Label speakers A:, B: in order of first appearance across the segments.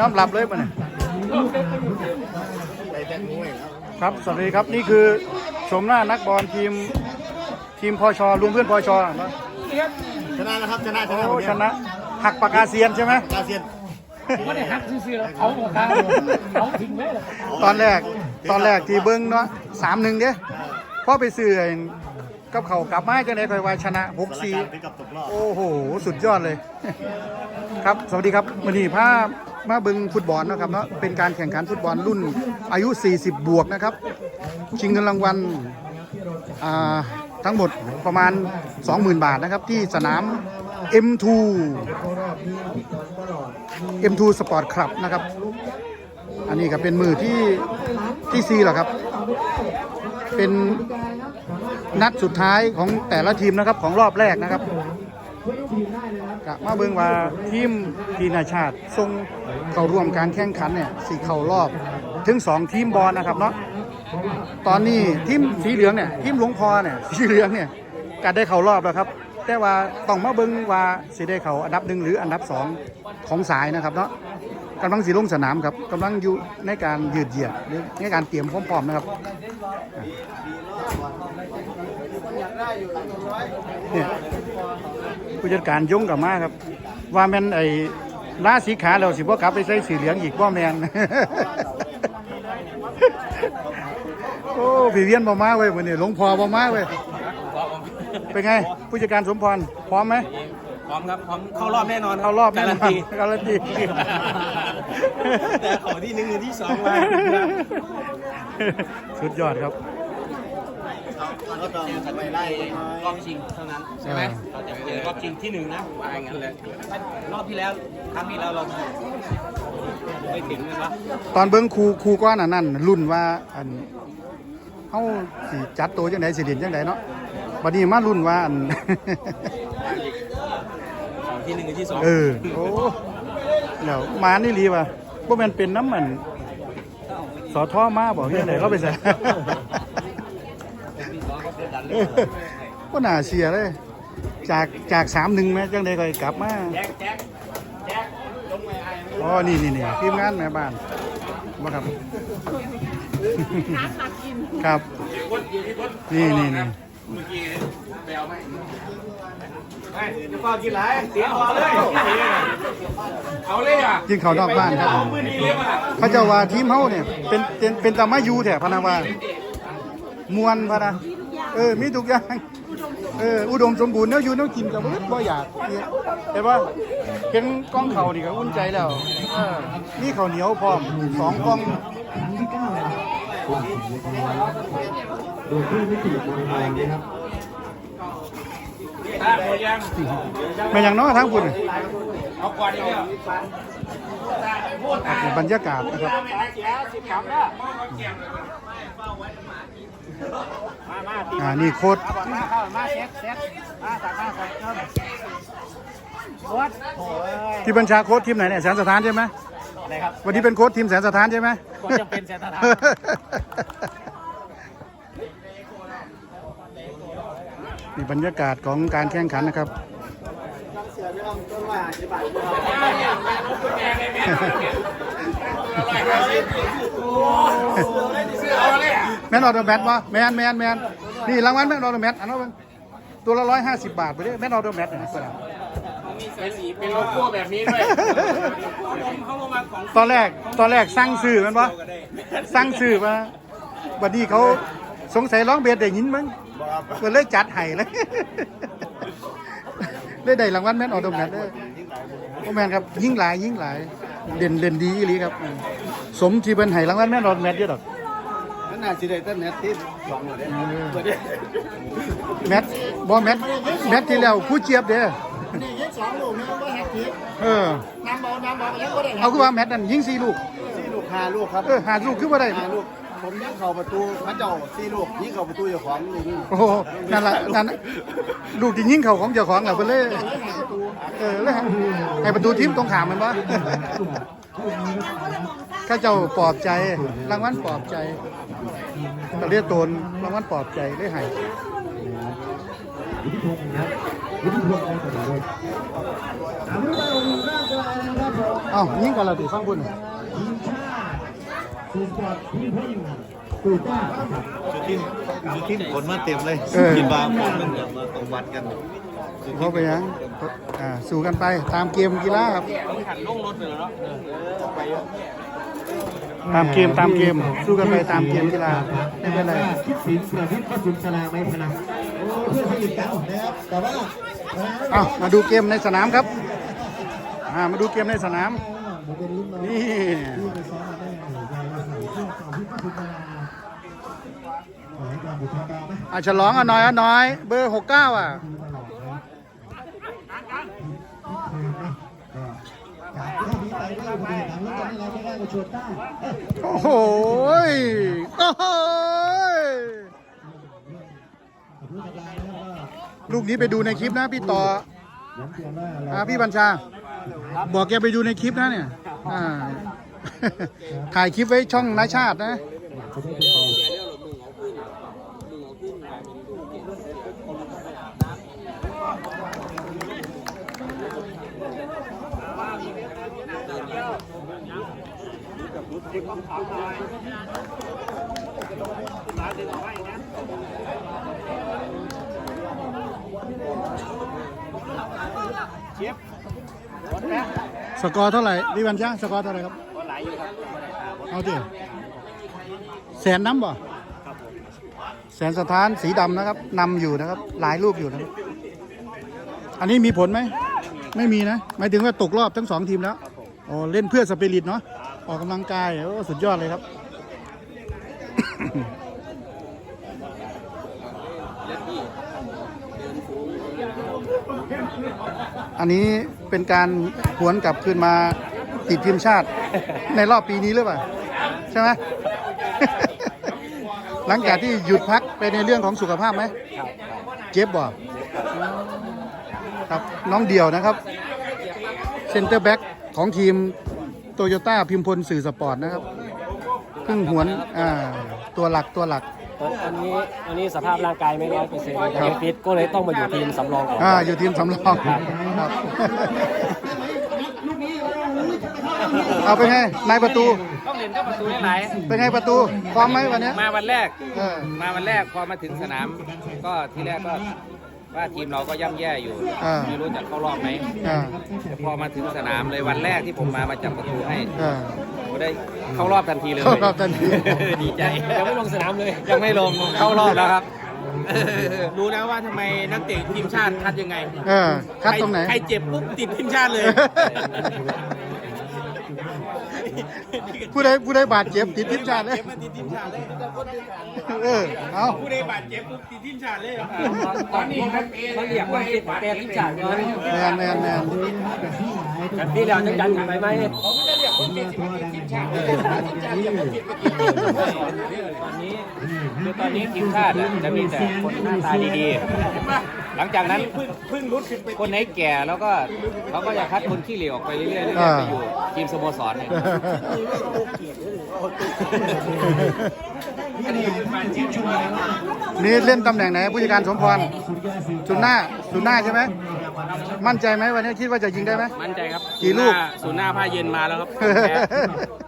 A: ยอมรับเลยมันยครับสวัสดีครับนี่คือชมหน้านักบอลทีมทีมพอชอรวมเพื่อนพอชอนะ
B: ชนะนะครับชนะชนะ
A: โอ้ชนะหักปากกาเซียนใช่ไหม
B: กาเซียน
C: ไม่ได้หักซื่อๆแล้วเขาหัวขาเขาทิ้งไว้เลย
A: ตอนแรกตอนแรกที่เบิ้งเนาะสามหนึ่งเด้พอไปซื้อไอ้กับเขาวกลับมาจังไดค่อยว่าชนะหกสี่
B: ถึงกับตกรอบ
A: โอ้โห สุดยอดเลย ครับ สวัสดีครับวันนี้พามาบิงฟุตบอลนะครับเนาะเป็นการแข่งขันฟุตบอลรุ่นอายุ 40 บวกนะครับ ชิงเงินรางวัลทั้งหมดประมาณ 20,000 บาทนะครับ ที่สนาม M2 M2 Sport Club นะครับ อันนี้ก็เป็นมือที่ที่ซีหละครับ เป็นนัดสุดท้ายของแต่ละทีมนะครับของรอบแรกนะครับ กะมาเบิ่งว่าทีมทีนาชาติทรงเข้าร่วมการแข่งขันเนี่ยสี่เข้ารอบถึงสองทีมบอลนะครับเนาะตอนนี้ทีมสีเหลืองเนี่ยทีมหลวงพอเนี่ยสีเหลืองเนี่ยก็ได้เข้ารอบแล้วครับ แต่ว่าต้องมาเบิ่งว่าสิได้เข้าอันดับหนึ่งหรืออันดับสองของสายนะครับเนาะกำลังสีลงสนามครับกำลังอยู่ในการยืดเหยียดหรือในการเตรียมพร้อมๆนะครับ นี่ยผู้จัดการยงกับมาครับ ว่าแม่นไอ้ราสีขาเราสิบ่กลับไปใส่สีเหลืองอีกบ่แม่นโอ้พี่เวียนบ่มาเว้ยมื้อนี้หลวงพ่อบ่มาเว้ยเป็นไง ผู้จัดการสมพรพร้อมไหม
C: พร้อมครับพร้อมเข้ารอบแน่นอน
A: เข้ารอบแน่นอน
C: การันตี
A: การันตี
C: แต่ขอที่หนึ่งหรือที่สองมา
A: สุดยอดครับ
B: ก็ต้องไปไล่
C: รอบชิงเท่านั้นใช่ไหมเราจะเจอรอบชิงที่หนึ่งนะว่าอย่างนั้นเลยรอบที่แล้วครั้งที่แล้วเราไม่ถึงเลยวะ
A: ตอนเบิ้งครูครูก้อนอันนั้นรุ่นว่าอันเฮาสิจัดตัวจังไดสิเด่นจังไดเนาะบัดนี้มารุ่นว่าอัน
C: ขอที่หนึ่งหรือที่สอง
A: เออโอ้เดี๋ยวมานี่รีว่ะบ่แม่นเป็นน้ำมันสอท่อมาบอกยังไงเราไปใส่ เออบ่น่าเสียเลย จากจากสามหนึ่งแม่จังไดก็กลับมา
C: แจ็คแจ็คแจ็คลงไปไอ้
A: อ๋อ นี่นี่นี่ทีมงานแม่บ้านบ่ครับครับ นี่นี่นี่
C: เมื่อกี้ไปเอาไหมไม่จะเฝ้ากินไรเสียพอเลย เอาเลยอะ
A: กินข้าวนอกบ้านครับ
C: มือนี้เลยว่ะ
A: เขาเจ้าว่าทีมเฮาเนี่ยเป็นเป็นเป็นตามายูแท้พะนะว่า มวนพะนะ เออมีทุกอย่างเอออุดมสมบูรณ์เนาะอยู่เนาะกินกับบ่บ่อยากเนี่ยแต่ว่าเห็นกล้องเขานี่ก็อุ่นใจแล้วเออมีข้าวเหนียวพร้อมสองกล้อง
C: ตาหมดยัง
A: แม่ยังเนาะทางพุ่น
C: เอาก่อนอีกแล้ว
A: บรรยากาศนะครับ อ่านี่โค้ด
C: มาเข้ามาเซ็ตเซ็ตมาตัดมาใส่เติมโค้ดโอ้ย
A: ที่บัญชาโค้ดทีมไหนเนี่ยแสนสถานใช่ไหม
C: อะไรครับ
A: วันนี้เป็นโค้ดทีมแสนสถานใช่ไหม
C: ก็จะเป็นแสนสถาน
A: นี่บรรยากาศของการแข่งขันนะครับ แมนออโตแมทวะแมนแมนแมนนี่รางวัลแมนออโตแมทอันนั้นเป็นตัวละร้อยห้าสิบบาทไปเลยแมนออโตแมทเนี่ย
C: เป็นสีเป็นโลโก้แบบนี้ด้วยเขาลงมาของ
A: ตอนแรกตอนแรกสั่งซื้อมันวะสั่งซื้อมาบัดนี้เขาสงสัยร้องเบียดได้ยินมั้งก็เลยจัดให้เลยได้ได้รางวัลแมนออโตแมทเลยโอ้แมนครับยิ่งหลายยิ่งหลาย เด่นเด่นดีอีหลีครับ สมที่เป็นให้รางวัลแมนออโตแมทเยอะดอก
B: นั่นน่าสิได้ต้นเน็ตที่สองเลย
A: แมทบอแมทแมทที่แล้วผู้เจี๊ยบเด้อ
B: นี่ยิงสองลูกนี่ก็แฮกทิป
A: เออ
B: น้ำบอลน้ำบอลยังก็ได้
A: เอาคือว่าแมทนั้นยิงสี่ลูก
B: สี่ลูกห้าลูกครับ
A: เออหาลูกคือว่าได้
B: ห้าลูกผมยิงเข้าประตูพระเจ้าสี่ลูกยิงเข้าประตูเจ้าของลูกนึง
A: โอ้โหนั่นละนั่นน่ะลูกที่ยิงเขาของเจ้าของเหรอเพิ่นเลยเออแล้วให้ประตูทีมตรงขามมันวะข้าเจ้าปลอบใจรางวัลปลอบใจ ก็เรียกตนรางวัลปลอบใจได้ให้เอ้ายิงกันและติฟังพุ่น
D: สุทินสุทินผลมาเต็มเลย
A: เออ
D: กินบาผลมันเดี๋ยวมาตรงวัดกันสุทิ
A: เขา
D: น
A: ไปยังอ่าสู้กันไปตามเกมกีฬาครับ
C: หันลงรถเลยเนาะ
A: ตามเกมตามเกมสู้กันไปตามเกมกีฬาไม่เป็นไร
E: คิดสินประพิษพระสุนทราไม่พนักโอ้เพื่อนสนิทกันนะครับแต่ว่า
A: เอ้ามาดูเกมในสนามครับอ่ามาดูเกมในสนาม
E: ผมเป็นลุ้นน้อง
A: นี่
E: ที่ไปซ้อมมาได้ไงใจมาใส่เสื้อต่อพิษพระสุนทราขอให้การบุตรกาวไหม
A: อะฉลองอะหน่อยอะหน่อย เบอร์หกเก้าอะ
E: ดีตลอดนะจากที่มี ไปได้พอดีหลังแล้วตอนนี้เราได้มาชวนได้
A: โอ้โหโอ้โหลูกนี้ไปดูในคลิปนะพี่ต่อ
E: ตอนว่าเรา
A: อ่าพี่บัญชา บอกแกไปดูในคลิปนะเนี่ยอ่าถ่ายคลิปไว้ช่องนาชาตินะ
E: จะได้เป็นเบา
A: สกอร์เท่าไหร่พี่บัญชาสกอร์เท่าไหร่ครับเอาดิแสนน้ำบ่แสนสถานสีดำนะครับนำอยู่นะครับ หลายรูปอยู่นะครับอันนี้มีผลไหม ไม่มีนะ หมายถึงว่าตกรอบทั้งสองทีมแล้วอ๋อเล่นเพื่อสปิริตเนาะ ออกกำลังกายโอ้สุดยอดเลยครับอันนี้เป็นการหวนกลับคืนมาติดทีมชาติ ในรอบปีนี้หรือเปล่า ใช่ไหม หลังจากที่หยุดพักไปในเรื่องของสุขภาพไหมเจ็บบ่ครับน้องเดี่ยวนะครับ เซนเตอร์แบ็กของทีม โตโยต้าพิมพลสื่อสปอร์ตนะครับเพิ่งหวนอ่าตัวหลักตัวหลัก
F: ตอนอันนี้อันนี้สภาพร่างกายไม่ร้อยเปอร์เซ็นต์ยังฟิตก็เลยต้องมาอยู่ทีมสำรองก่อน
A: อ่าอยู่ทีมสำรองครับเอาไปนไงนายประตู
C: ต้องเล่นกับประตูหลาย
A: เป็นไงประตูพร้อมไหมวันเนี้ย
C: มาวันแรก
A: เออ
C: มาวันแรกพอมาถึงสนาม ก็ทีแรกก็ ว่าทีมเราก็ย่ำแย่อยู่
A: อ่า
C: ไม่รู้จะเข้ารอบไหม
A: อ่า
C: แต่พอมาถึงสนามเลยวันแรกที่ผมมามาจับประตูให้
A: อ่า
C: ผมได้เข้ารอบทันทีเลย
A: เข้ารอบทันที
C: ดีใจ
F: ยังไม่ลงสนามเลย
C: ยังไม่ลงเข้ารอบแล้วครับรู้แล้วว่าทำไมนักเตะทีมชาติคัดยังไง
A: เออคัดตรงไหน
C: ใครเจ็บปุ๊บติดทีมชาติเลย
A: ผู้ใดผู้ใดบาดเจ็บติดทีมชาติเลย
C: เจ็บมาติดทีมชาติเลย
A: เออ เอา
C: ผู้ใดบาดเจ็บปุ๊บติดทีมชาติเลย
F: ตอนนี้มันมันเรียกว่าฟิตแต่ทีมชาติก่อน
A: แมนแมนแมน
F: กันที่เราจะจันกันไปไหม
E: ตัวดังนี้
C: ตอนนี้คือตอนนี้ทีมชาติอะจะมีแต่คนหน้าตาดีๆ หลังจากนั้นคนไหนแก่แล้วก็เขาก็จะคัดคนขี้เหร่ออกไปเรื่อยๆเรื่อยๆ
A: อ่า
C: ไปอยู่ทีมสโมสรเนี่ย
A: นี่เล่นตำแหน่งไหนผู้จัดการสมพรสุนหน้าสุนหน้าใช่ไหมมั่นใจไหมวันนี้คิดว่าจะยิงได้ไหม
C: มั่นใจครับ
A: กี่ลูก
C: ศูนย์หน้าผ้าเย็นมาแล้วครับแพ้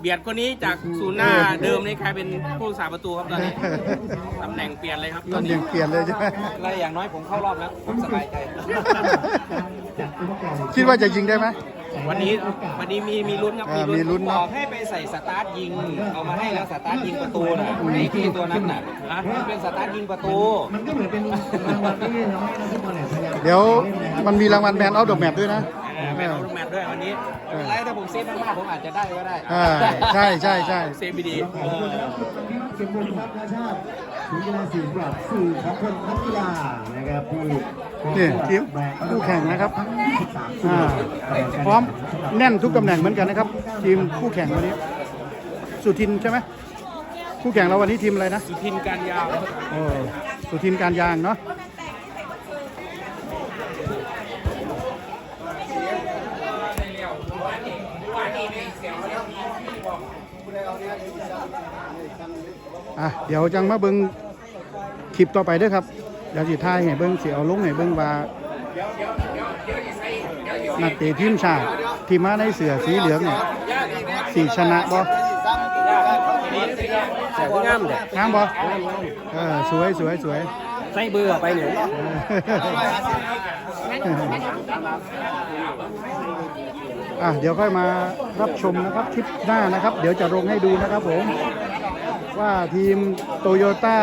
C: เบียดคนนี้จากศูนย์หน้าเดิมนี่กลายเป็นผู้รักษาประตูครับตอนนี้ตำแหน่งเปลี่ยนเลยครับตอน
A: ตำแห
C: นี้
A: น่งเปลี่ยนเลยใช่ไหม
C: และอย่างน้อยผมเข้ารอบแล้วผมสบายใจ
A: คิดว่าจะยิงได้ไหม
C: วันนี้วันนี้มีมีลุ้นครับ
A: อ่ามีลุ้น
C: บ
A: เนอะ
C: อกให้ไปใส่สตาร์ทยิง เอามาให้แล้วสตาร์ทยิงประตูน่ะไอ้ที่ตัวนั้นน่ะฮะมันเป็นสตาร์ทยิงประตู
E: มันก็เหมือนเป็นรางวัลที่ทำให้นักฟุตบอลเนี่ยพยายาม
A: เดี๋ยวมันมีรางวัลแมนออฟเดอะแมตด้วยนะ
C: แมนลูกแมตช์ด้วยวันนี้
A: เออ
C: อะไรถ้าผมเซฟมากๆผมอาจจะได้ก็ได้
A: อ่าใช่ใช่ใช่
C: เซฟไม่ดีเออ
E: เก็บบุญครับนาชาติ ถึงกีฬาสื่อแบบสื่อของคนนักกีฬานะครับที่
A: นี่ทีมคู่แข่งนะครับ
E: ทั้ง23
A: อ่าพร้อมแน่นทุกตำแหน่งเหมือนกันนะครับ ทีมคู่แข่งวันนี้ สุทินใช่ไหมคู่แข่งเราวันนี้ทีมอะไรนะ
C: สุทินการยาว
A: โอ้สุทินการยางเนาะ อะเดี๋ยวจังมาเบิงคลิปต่อไปเด้วยครับเดี๋ยวสิท้ายให้เบิงเสียเอาลงให้เบิงว่าสีนักเตะทีมชาติที่มาในเสือสีเหลืองเนี่ยสีชนะบ่
F: เสียงงามเด็ก
A: งามบ่เออสวยสวยสวย
F: ใส่เบื่อไปหนึ่ง
A: อะเดี๋ยวค่อยมารับชมนะครับคลิปหน้านะครับ เดี๋ยวจะลงให้ดูนะครับผม ว่าทีมโตโยต้า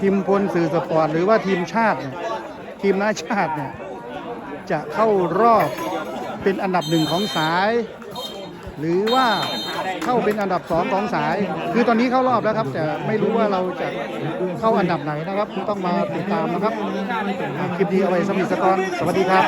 A: ทีมพลสื่อสปอร์ต หรือว่าทีมชาติเนี่ยทีมนาชาติเนี่ยจะเข้ารอบเป็นอันดับหนึ่งของสาย หรือว่าเข้าเป็นอันดับสองของสาย คือตอนนี้เข้ารอบแล้วครับแต่ไม่รู้ว่าเราจะเข้าอันดับไหนนะครับ ต้องมาติดตามนะครับอะคลิปนี้เอาไว้สมิสกรสวัสดีครับ